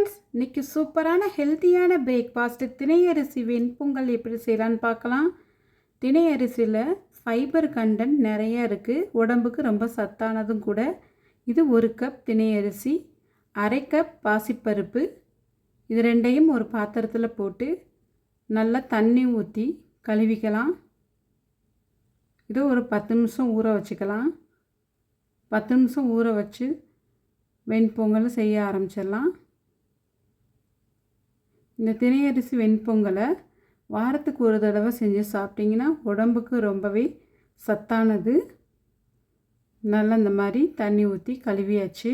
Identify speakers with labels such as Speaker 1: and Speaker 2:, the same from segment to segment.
Speaker 1: Friends இன்றைக்கி சூப்பரான ஹெல்த்தியான பிரேக்ஃபாஸ்ட்டு திணையரிசி வெண்பொங்கல் எப்படி செய்யலான்னு பார்க்கலாம். திணையரிசியில் ஃபைபர் கண்டென்ட் நிறைய இருக்குது உடம்புக்கு ரொம்ப சத்தானதும் கூட. இது ஒரு கப் திணையரிசி அரை கப் பாசிப்பருப்பு. இது ரெண்டையும் ஒரு பாத்திரத்தில் போட்டு நல்லா தண்ணி ஊற்றி கழுவிக்கலாம். இது ஒரு பத்து நிமிஷம் ஊற வச்சுக்கலாம். பத்து நிமிஷம் ஊற வச்சு வெண்பொங்கல் செய்ய ஆரம்பிச்சிடலாம். இந்த திணையரிசி வெண்பொங்கலை வாரத்துக்கு ஒரு தடவை செஞ்சு சாப்பிட்டிங்கன்னா உடம்புக்கு ரொம்பவே சத்தானது. நல்லா இந்த மாதிரி தண்ணி ஊற்றி கழுவியாச்சு.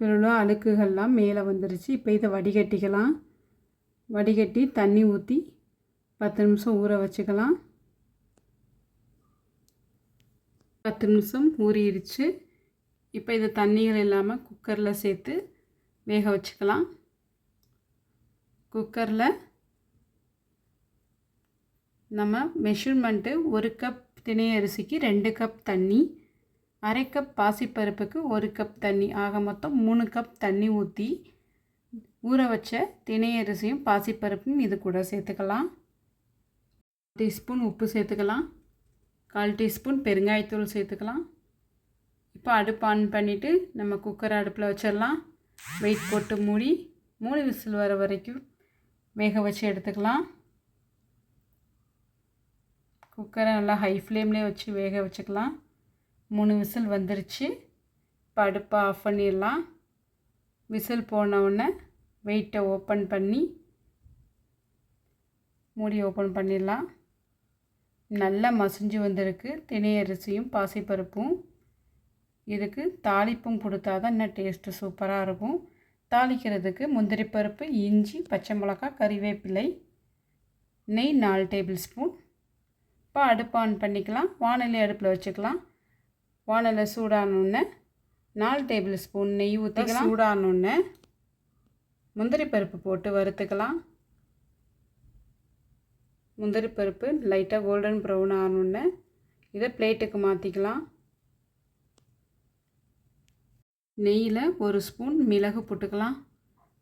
Speaker 1: பிறகு அழுக்குகள்லாம் மேலே வந்துருச்சு. இப்போ இதை வடிகட்டிக்கலாம். வடிகட்டி தண்ணி ஊற்றி பத்து நிமிஷம் ஊற வச்சுக்கலாம். பத்து நிமிஷம் ஊறிடுச்சு. இப்போ இதை தண்ணிகள் இல்லாமல் குக்கரில் சேர்த்து வேக வச்சுக்கலாம். குக்கரில் நம்ம மெஷர்மெண்ட்டு ஒரு கப் திணை அரிசிக்கு ரெண்டு கப் தண்ணி அரை கப் பாசிப்பருப்புக்கு ஒரு கப் தண்ணி ஆக மொத்தம் மூணு கப் தண்ணி ஊற்றி ஊற வச்ச திணை அரிசியும் பாசிப்பருப்பும் இது கூட சேர்த்துக்கலாம். டீஸ்பூன் உப்பு சேர்த்துக்கலாம். கால் டீஸ்பூன் பெருங்காயத்தூள் சேர்த்துக்கலாம். இப்போ அடுப்பு ஆன் பண்ணிவிட்டு நம்ம குக்கரை அடுப்பில் வச்சிடலாம். வெயிட் போட்டு மூடி மூணு விசில் வர வரைக்கும் வேக வச்சு எடுத்துக்கலாம். குக்கரை நல்லா ஹை ஃப்ளேம்லேயே வச்சு வேக வச்சுக்கலாம். மூணு விசில் வந்துருச்சு. இப்போ அடுப்பை ஆஃப் பண்ணிடலாம். விசில் போனவுடனே வெயிட்டை ஓப்பன் பண்ணி மூடி ஓப்பன் பண்ணிடலாம். நல்லா மசிஞ்சு வந்திருக்கு. தினை அரிசியும் பாசிப்பருப்பும். இதுக்கு தாளிப்பும் கொடுத்தா தான் இன்னும் டேஸ்ட்டு சூப்பராக இருக்கும். தாளிக்கிறதுக்கு முந்திரி பருப்பு இஞ்சி பச்சை மிளகா கறிவேப்பிலை நெய் நாலு டேபிள் ஸ்பூன் இப்போ அடுப்பு ஆன் பண்ணிக்கலாம். வானொலி அடுப்பில் வச்சுக்கலாம். வானலை சூடானோடனே நாலு டேபிள் ஸ்பூன் நெய் ஊற்றிக்கலாம் சூடானோடனே முந்திரி பருப்பு போட்டு வறுத்துக்கலாம். முந்திரி பருப்பு லைட்டாக கோல்டன் ப்ரௌன் ஆனோடனே இதை பிளேட்டுக்கு மாற்றிக்கலாம் நெய்யில் ஒரு ஸ்பூன் மிளகு போட்டுக்கலாம்.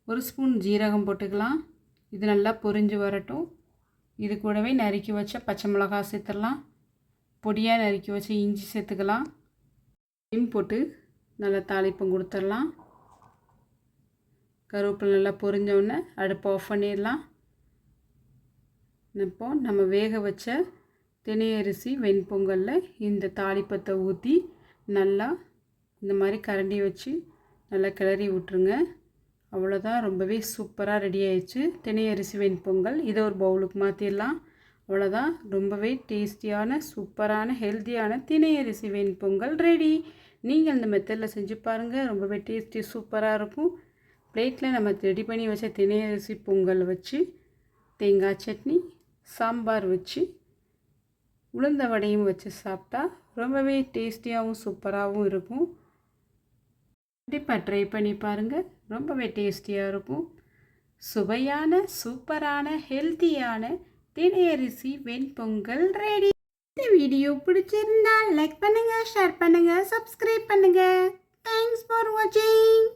Speaker 1: ஒரு ஸ்பூன் ஜீரகம் போட்டுக்கலாம். இது நல்லா பொரிஞ்சு வரட்டும். இது கூடவே நறுக்கி வச்ச பச்சை மிளகா சேர்த்துடலாம். பொடியாக நறுக்கி வச்ச இஞ்சி சேர்த்துக்கலாம். போட்டு நல்லா தாளிப்பம் கொடுத்துடலாம். கருவேப்பிலை நல்லா பொரிஞ்சவுடனே அடுப்பை ஆஃப் பண்ணிடலாம். இப்போ நம்ம வேக வச்ச தினையரிசி வெண்பொங்கலில் இந்த தாளிப்பத்தை ஊற்றி நல்லா இந்த மாதிரி கரண்டி வச்சு நல்லா கிளறி விட்ருங்க அவ்வளோதான் ரொம்பவே சூப்பராக ரெடி ஆயிடுச்சு. திணையரிசி வெண்பொங்கல் இதை ஒரு பவுலுக்கு மாற்றிடலாம் அவ்வளோதான் ரொம்பவே டேஸ்டியான சூப்பரான ஹெல்த்தியான திணையரிசி வெண்பொங்கல் ரெடி நீங்கள் இந்த மெத்தடில் செஞ்சு பாருங்கள் ரொம்பவே டேஸ்டி சூப்பராக இருக்கும். பிளேட்டில் நம்ம ரெடி பண்ணி வச்ச தினையரிசி பொங்கல் வச்சு தேங்காய் சட்னி சாம்பார் வச்சு உளுந்த வடையும் வச்சு சாப்பிட்டா ரொம்பவே டேஸ்டியாகவும் சூப்பராகவும் இருக்கும். கண்டிப்பாக ட்ரை பண்ணி பாருங்கள் ரொம்பவே டேஸ்டியாக இருக்கும். சுவையான சூப்பரான ஹெல்த்தியான தினையரிசி வெண்பொங்கல் ரெடி இந்த வீடியோ பிடிச்சிருந்தா லைக் பண்ணுங்கள் ஷேர் பண்ணுங்கள் சப்ஸ்கிரைப் பண்ணுங்கள் தேங்க்ஸ் ஃபார் வாட்சிங்